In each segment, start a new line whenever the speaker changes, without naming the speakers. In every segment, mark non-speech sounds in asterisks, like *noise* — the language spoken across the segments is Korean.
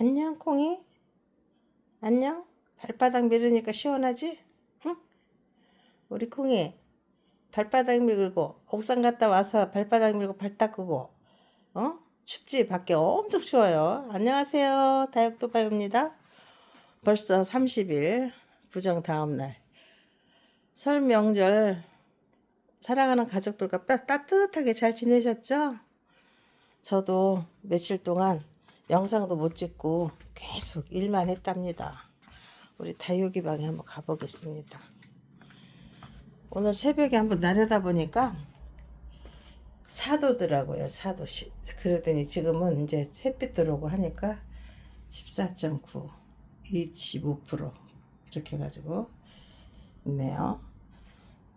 안녕 콩이 안녕 발바닥 밀으니까 시원하지? 응? 우리 콩이 발바닥 밀고 옥상 갔다 와서 발바닥 밀고 발 닦고 어? 춥지? 밖에 엄청 추워요 안녕하세요 다육도바입니다 벌써 30일 구정 다음날 설 명절 사랑하는 가족들과 뼈 따뜻하게 잘 지내셨죠? 저도 며칠 동안 영상도 못 찍고 계속 일만 했답니다. 우리 다육이 방에 한번 가보겠습니다. 오늘 새벽에 한번 나르다 보니까 사도더라고요. 사도. 시- 그러더니 지금은 이제 햇빛 들어오고 하니까 14.9, 25% 이렇게 해가지고 있네요.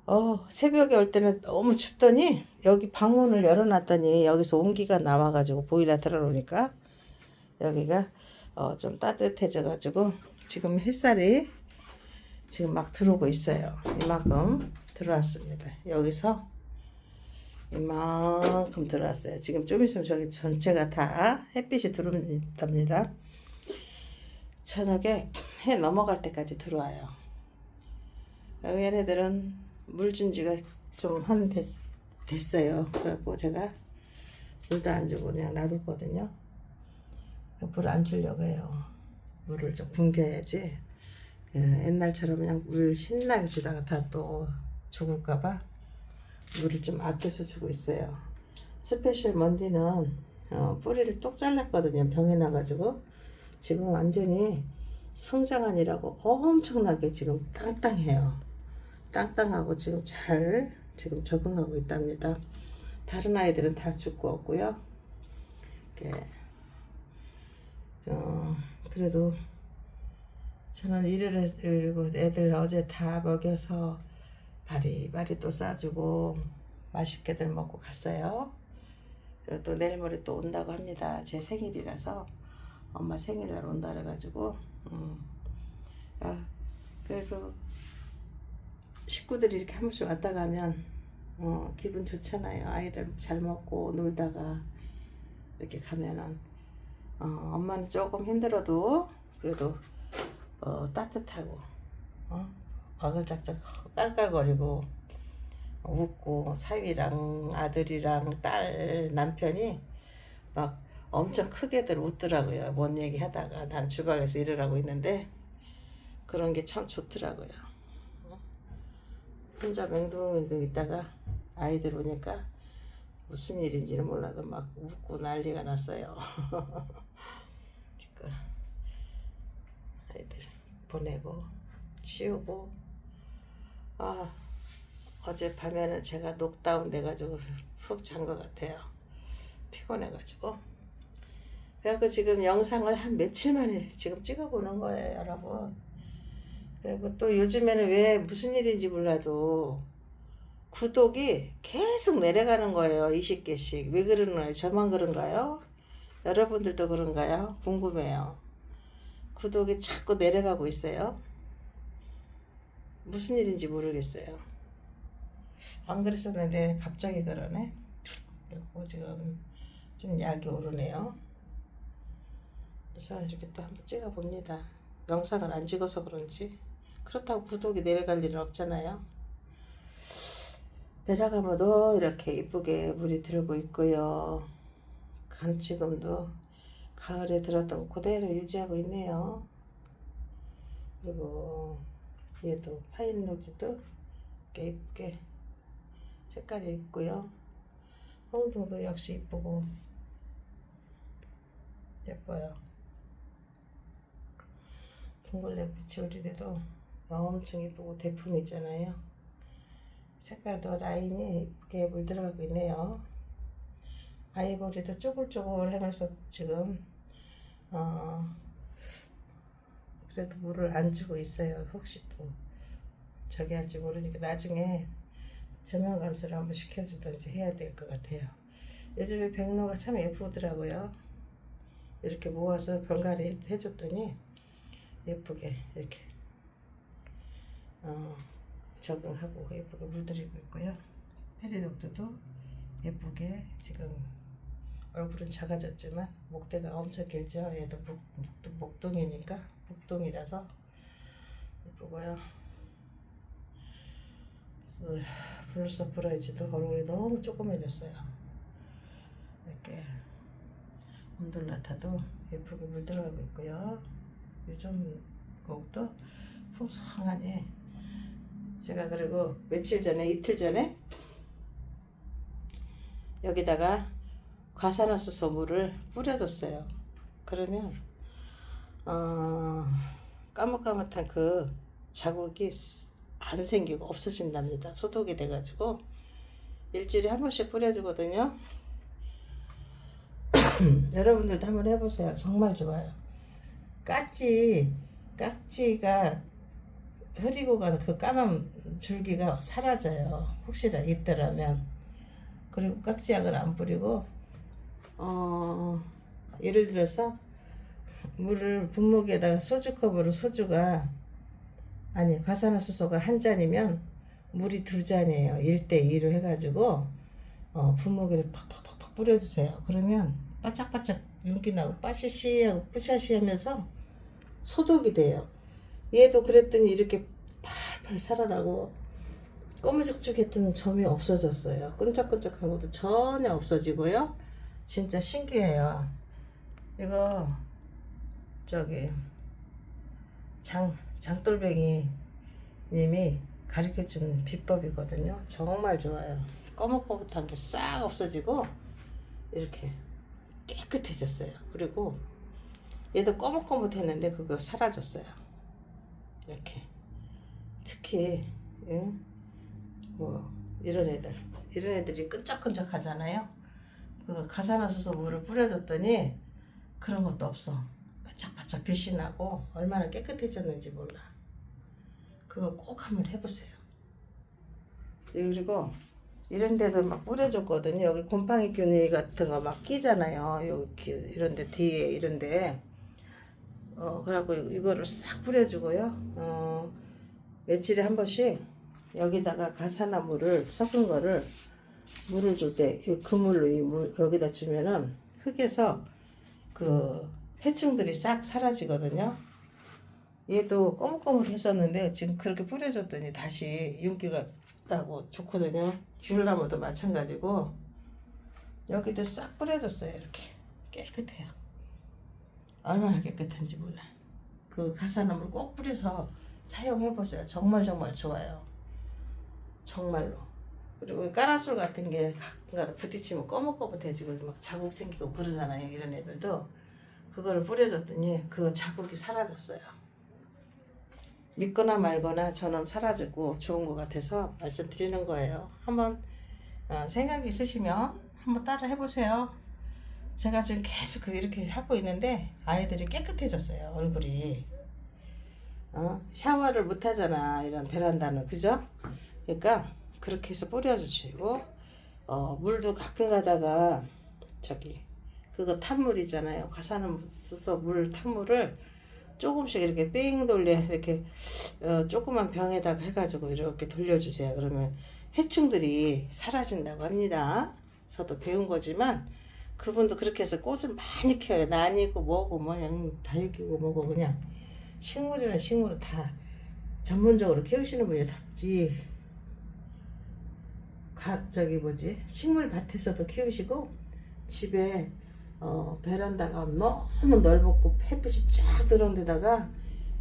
어, 새벽에 올 때는 너무 춥더니 여기 방문을 열어놨더니 여기서 온기가 나와가지고 보일러 들어오니까 여기가 어, 좀 따뜻해져 가지고 지금 햇살이 지금 막 들어오고 있어요. 이만큼 들어왔습니다. 여기서 이만큼 들어왔어요. 지금 좀 있으면 저기 전체가 다 햇빛이 들어옵니다. 저녁에 해 넘어갈 때까지 들어와요. 얘네들은 물준 지가 좀 한 됐, 됐어요. 그래갖고 제가 물도 안 주고 그냥 놔뒀거든요. 물 안 주려고 해요. 물을 좀 굶겨야지. 예, 옛날처럼 그냥 물 신나게 주다가 다 또 죽을까봐 물을 좀 아껴서 주고 있어요. 스페셜 먼디는 어, 뿌리를 똑 잘랐거든요. 병이 나가지고 지금 완전히 성장하니라고 엄청나게 지금 땅땅해요. 땅땅하고 지금 잘 지금 적응하고 있답니다. 다른 아이들은 다 죽고 없고요. 이렇게 어, 그래도 저는 일을 해드리고 애들 어제 다 먹여서 바리바리 또 싸주고 맛있게들 먹고 갔어요. 그리고 또 내일 모레 또 온다고 합니다. 제 생일이라서 엄마 생일날 온다 그래가지고 음. 아, 그래서 식구들이 이렇게 한 번씩 왔다 가면 어, 기분 좋잖아요. 아이들 잘 먹고 놀다가 이렇게 가면은 어, 엄마는 조금 힘들어도 그래도 어, 따뜻하고 어? 어글짝짝 깔깔거리고 웃고 사위랑 아들이랑 딸 남편이 막 엄청 크게들 웃더라고요. 뭔 얘기 하다가 난 주방에서 일을 하고 있는데 그런 게 참 좋더라고요. 어? 혼자 맹둥맹둥 있다가 아이들 오니까 무슨 일인지는 몰라도 막 웃고 난리가 났어요. *laughs* 그 아이들 보내고 치우고 아 어제 밤에는 제가 녹다운 돼가지고 *laughs* 푹 잔 것 같아요. 피곤해가지고 그래갖고 지금 영상을 한 며칠 만에 지금 찍어보는 거예요, 여러분. 그리고 또 요즘에는 왜 무슨 일인지 몰라도 구독이 계속 내려가는 거예요. 20개씩. 왜 그러나요? 저만 그런가요? 여러분들도 그런가요? 궁금해요. 구독이 자꾸 내려가고 있어요. 무슨 일인지 모르겠어요. 안 그랬었는데 갑자기 그러네. 그리고 지금 좀 약이 오르네요. 그래서 이렇게 또 한번 찍어 봅니다. 영상을 안 찍어서 그런지. 그렇다고 구독이 내려갈 일은 없잖아요. 내려가면도 이렇게 이쁘게 물이 들고 있고요. 간지금도 가을에 들었던 거 그대로 유지하고 있네요. 그리고 얘도 파인 로즈도 이렇게 이쁘게 색깔이 있고요. 홍등도 역시 이쁘고 예뻐요. 둥글레 비치오리대도 엄청 이쁘고 대품 있잖아요. 색깔도 라인이 이쁘게 물들어가고 있네요. 아이보리도 쪼글쪼글 하면서 지금 어 그래도 물을 안 주고 있어요. 혹시 또 저기 할지 모르니까 나중에 저명 간수를 한번 시켜주든지 해야 될 것 같아요. 요즘에 백로가 참 예쁘더라고요. 이렇게 모아서 병가리 해줬더니 예쁘게 이렇게 어, 적응하고 예쁘게 물들이고 있고요. 페리독트도 예쁘게 지금 얼굴은 작아졌지만 목대가 엄청 길죠. 얘도 목, 목, 목동이니까 목동이라서 예쁘고요. 그 블루 서프라이즈도 얼굴이 너무 조그매졌어요. 이렇게 온돌라타도 예쁘게 물들어가고 있고요. 요즘 곡도 풍성하니 제가 그리고 며칠 전에 이틀 전에 여기다가 과산화수소 물을 뿌려줬어요. 그러면 어, 까뭇까뭇한 그 자국이 안 생기고 없어진답니다. 소독이 돼가지고 일주일에 한 번씩 뿌려주거든요. *clears throat* 여러분들도 한번 해보세요. 정말 좋아요. 깍지, 깍지가 흐리고 간 그 까만 줄기가 사라져요. 혹시나 있더라면. 그리고 깍지약을 안 뿌리고, 어, 예를 들어서 물을 분무기에다가 소주컵으로 소주가, 아니, 과산화수소가 한 잔이면 물이 두 잔이에요. 1대2로 해가지고, 어, 분무기를 팍팍팍팍 뿌려주세요. 그러면 바짝바짝 윤기 나고 빠시시하고 뿌샤시 하면서 소독이 돼요. 얘도 그랬더니 이렇게 팔팔 살아나고 꼬무죽죽했던 점이 없어졌어요. 끈적끈적한 것도 전혀 없어지고요. 진짜 신기해요. 이거 저기 장 장돌뱅이 님이 가르쳐 준 비법이거든요. 정말 좋아요. 꺼뭇꺼뭇한 게 싹 없어지고 이렇게 깨끗해졌어요. 그리고 얘도 꺼뭇꺼뭇했는데 그거 사라졌어요. 이렇게 특히 응? 뭐 이런 애들 이런 애들이 끈적끈적 하잖아요. 그 가산화수소 물을 뿌려줬더니 그런 것도 없어. 바짝바짝 빛이 나고 얼마나 깨끗해졌는지 몰라. 그거 꼭 한번 해보세요. 그리고 이런 데도 막 뿌려줬거든요. 여기 곰팡이 균이 같은 거 막 끼잖아요. 여기 이런 데 뒤에 이런 데. 어, 그래갖고 이거를 싹 뿌려주고요. 어, 며칠에 한 번씩 여기다가 가사나 물을 섞은 거를 물을 줄때그 물로 이 물 여기다 주면은 흙에서 그 해충들이 싹 사라지거든요. 얘도 꼬물꼬물했었는데 지금 그렇게 뿌려줬더니 다시 윤기가 나고 좋거든요. 귤나무도 마찬가지고 여기도 싹 뿌려줬어요. 이렇게 깨끗해요. 얼마나 깨끗한지 몰라. 그 가사나물 꼭 뿌려서 사용해 보세요. 정말 정말 좋아요. 정말로. 그리고 까라솔 같은 게 가끔가다 부딪히면 꺼뭇꺼뭇해지고 막 자국 생기고 그러잖아요. 이런 애들도 그거를 뿌려줬더니 그 자국이 사라졌어요. 믿거나 말거나 저는 사라지고 좋은 것 같아서 말씀드리는 거예요. 한번 어, 생각이 있으시면 한번 따라 해보세요. 제가 지금 계속 그 이렇게 하고 있는데 아이들이 깨끗해졌어요 얼굴이. 어? 샤워를 못 하잖아 이런 베란다는 그죠? 그러니까 그렇게 해서 뿌려주시고 어, 물도 가끔 가다가 저기 그거 탄물이잖아요. 가사는 물 탄물을 조금씩 이렇게 삥 돌려 이렇게 어, 조그만 병에다가 해가지고 이렇게 돌려주세요. 그러면 해충들이 사라진다고 합니다. 저도 배운 거지만 그분도 그렇게 해서 꽃을 많이 키워요. 난이고 뭐고 뭐냥 다육이고 뭐고 그냥 식물이나 식물은 다 전문적으로 키우시는 분이 답지. 가 저기 뭐지 식물 밭에서도 키우시고 집에 어, 베란다가 너무 넓었고 햇빛이 쫙 들어온 데다가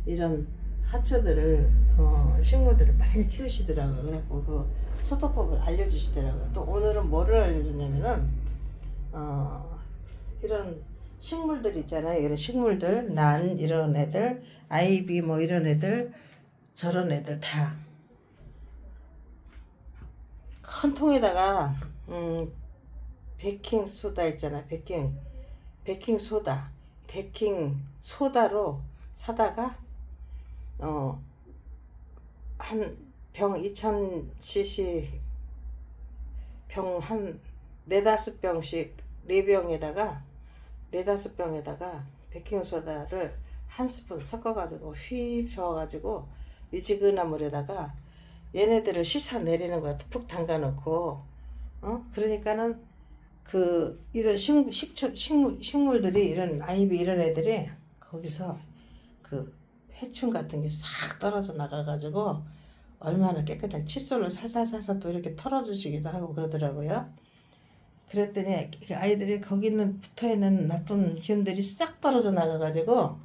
이런 하초들을 어, 식물들을 많이 키우시더라고요. 그래갖고 그 소독법을 알려주시더라고요. 또 오늘은 뭐를 알려줬냐면은 어, 이런 식물들 있잖아요. 이런 식물들 난 이런 애들 아이비 뭐 이런 애들 저런 애들 다 큰 통에다가 음, 베킹 소다 있잖아. 베킹 베킹 소다, 베킹 소다로 사다가 어 한 병 2000cc 병 한 네다섯 병씩 네 병에다가 네다섯 병에다가 베킹 소다를 한 스푼 섞어 가지고 휙 저어 가지고 미지근한 물에다가 얘네들을 씻어 내리는 거야. 푹 담가 놓고 어 그러니까는 그 이런 식물 식초 식물 식물들이 이런 아이비 이런 애들이 거기서 그 해충 같은 게 싹 떨어져 나가가지고 얼마나 깨끗한 칫솔을 살살살살 또 이렇게 털어주시기도 하고 그러더라고요. 그랬더니 그 아이들이 거기 있는 붙어 있는 나쁜 기운들이 싹 떨어져 나가가지고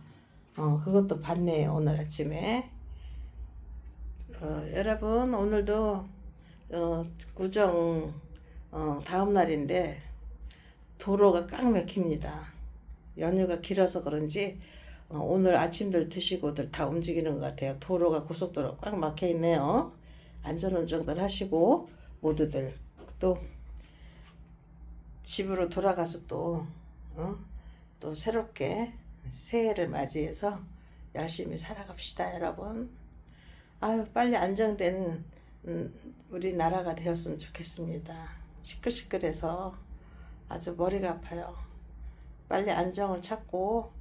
어 그것도 봤네요 오늘 아침에. 어, 여러분 오늘도 어, 구정 어, 다음 날인데 도로가 꽉 막힙니다. 연휴가 길어서 그런지 어, 오늘 아침들 드시고들 다 움직이는 것 같아요. 도로가 고속도로 꽉 막혀 있네요. 안전운전들 하시고 모두들 또 집으로 돌아가서 또, 어? 또 새롭게 새해를 맞이해서 열심히 살아갑시다, 여러분. 아유, 빨리 안정된 음, 우리나라가 되었으면 좋겠습니다. 시끌시끌해서 아주 머리가 아파요. 빨리 안정을 찾고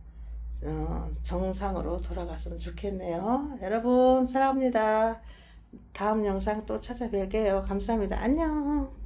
어, 정상으로 돌아갔으면 좋겠네요. 여러분 사랑합니다. 다음 영상 또 찾아뵐게요. 감사합니다. 안녕.